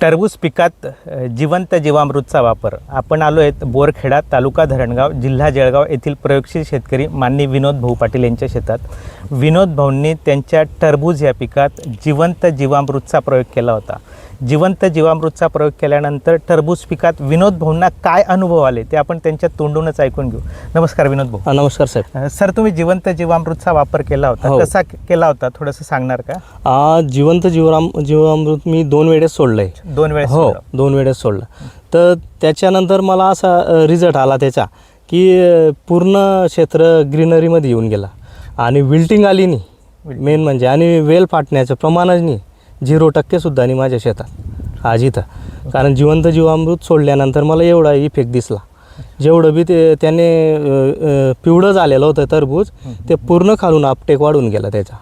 टरबूज पिकात जिवंत जीवामृतचा वापर. आपण आलो आहेत बोरखेडा तालुका धरणगाव जिल्हा जळगाव येथील प्रयोगशील शेतकरी माननी विनोद भाऊ पाटील यांच्या शेतात. विनोद भाऊंनी त्यांच्या टरबूज या पिकात जिवंत जीवामृतचा प्रयोग केला होता. जिवंत जीवामृतचा प्रयोग केल्यानंतर टरबूज पिकात विनोद भाऊंना काय अनुभव आले ते आपण त्यांच्या तोंडूनच ऐकून घेऊ. नमस्कार विनोद भाऊ. नमस्कार साहेब सर तुम्ही जिवंत जीवामृतचा वापर केला होता. हो. कसा केला होता? थोडंसं सांगणार का? जिवंत जीवराम जीवामृत मी दोन वेळेस सोडलंय. दोन वेळेस हो सोडलं. दोन वेळेस सोडलं. तर त्याच्यानंतर मला असा रिझल्ट आला त्याचा की पूर्ण क्षेत्र ग्रीनरीमध्ये येऊन गेला. आणि विल्टिंग आली नाही. मेन म्हणजे आणि वेल फाटण्याचं प्रमाणच नाही. झिरो टक्केसुद्धा नाही माझ्या शेतात. आज इथं. कारण जिवंत जीवामृत सोडल्यानंतर मला एवढा इफेक्ट दिसला. जेवढं बी ते त्याने पिवळं झालेलं होतं टरबूज ते पूर्ण खालून आपटेक वाढून गेला त्याचा.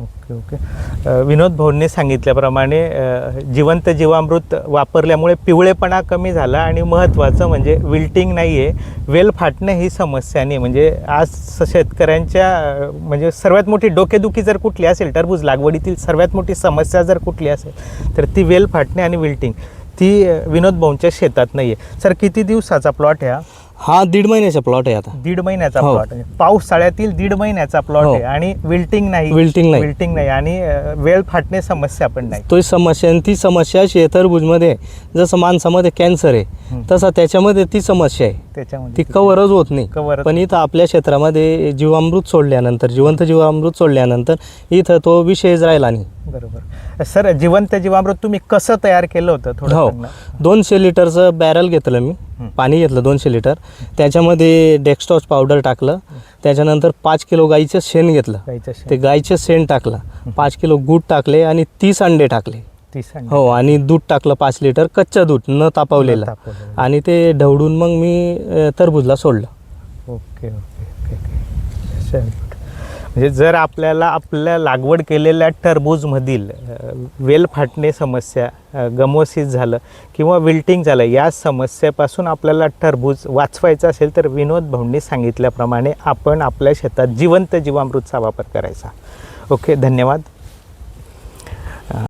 Okay okay. विनोद भाऊंनी सांगितल्याप्रमाणे जिवंत जीवामृत वापरल्यामुळे पिवळेपणा कमी झाला आणि महत्त्वाचं म्हणजे विल्टिंग नाही आहे वेल फाटणं ही समस्या नाही म्हणजे आज शेतकऱ्यांच्या म्हणजे सर्वात मोठी डोकेदुखी जर कुठली असेल टरबूज लागवडीतील सर्वात मोठी समस्या जर कुठली असेल तर ती वेल फाटणे आणि विल्टिंग. ती विनोद भाऊंच्या शेतात नाही आहे सर किती दिवसाचा प्लॉट आहे हा हा दीड महिन्याचा प्लॉट आहे आता दीड महिन्याचा हो. प्लॉट आहे पावसाळ्यातील दीड महिन्याचा प्लॉट हो. आहे आणि विल्टिंग नाही Wilting नाही. विल्टिंग नाही आणि अ, वेल फाटणे समस्या पण नाही तो समस्या आणि ती समस्या अशी आहे जसं माणसामध्ये कॅन्सर आहे हं. तसा त्याच्यामध्ये ती समस्या आहे त्याच्यामध्ये ती कवरच होत नाही Cover- पण इथं आपल्या क्षेत्रामध्ये जीवामृत सोडल्यानंतर जिवंत जीवामृत सोडल्यानंतर इथं तो विषयच राहिला नाही बरोबर सर जिवंत जीवामृत तुम्ही कसं तयार केलं होतं थोडं हो सांगा. दोनशे लिटरचं बॅरल घेतलं मी हं. पाणी घेतलं दोनशे लिटर त्याच्यामध्ये डेक्स्टॉच पावडर टाकलं त्याच्यानंतर पाच किलो गाईचं शेण घेतलं. ते गाईचं शेण टाकलं पाच किलो गूळ टाकले आणि तीस अंडे टाकले. हो आणि दूध टाकलं पाच लिटर कच्चं दूध न तापवलेलं. आणि ते ढवडून मग मी अ, टरबूजला सोडलं ओके ओके ओके. म्हणजे जर आपल्याला आपल्या लागवड केलेल्या टरबूजमधील वेल फाटणे समस्या गमोसिस झालं किंवा विल्टिंग झालं या समस्येपासून आपल्याला टरबूज वाचवायचं असेल तर विनोद भाऊंनी सांगितल्याप्रमाणे आपण आपल्या शेतात जिवंत जीवामृतचा वापर करायचा. ओके धन्यवाद.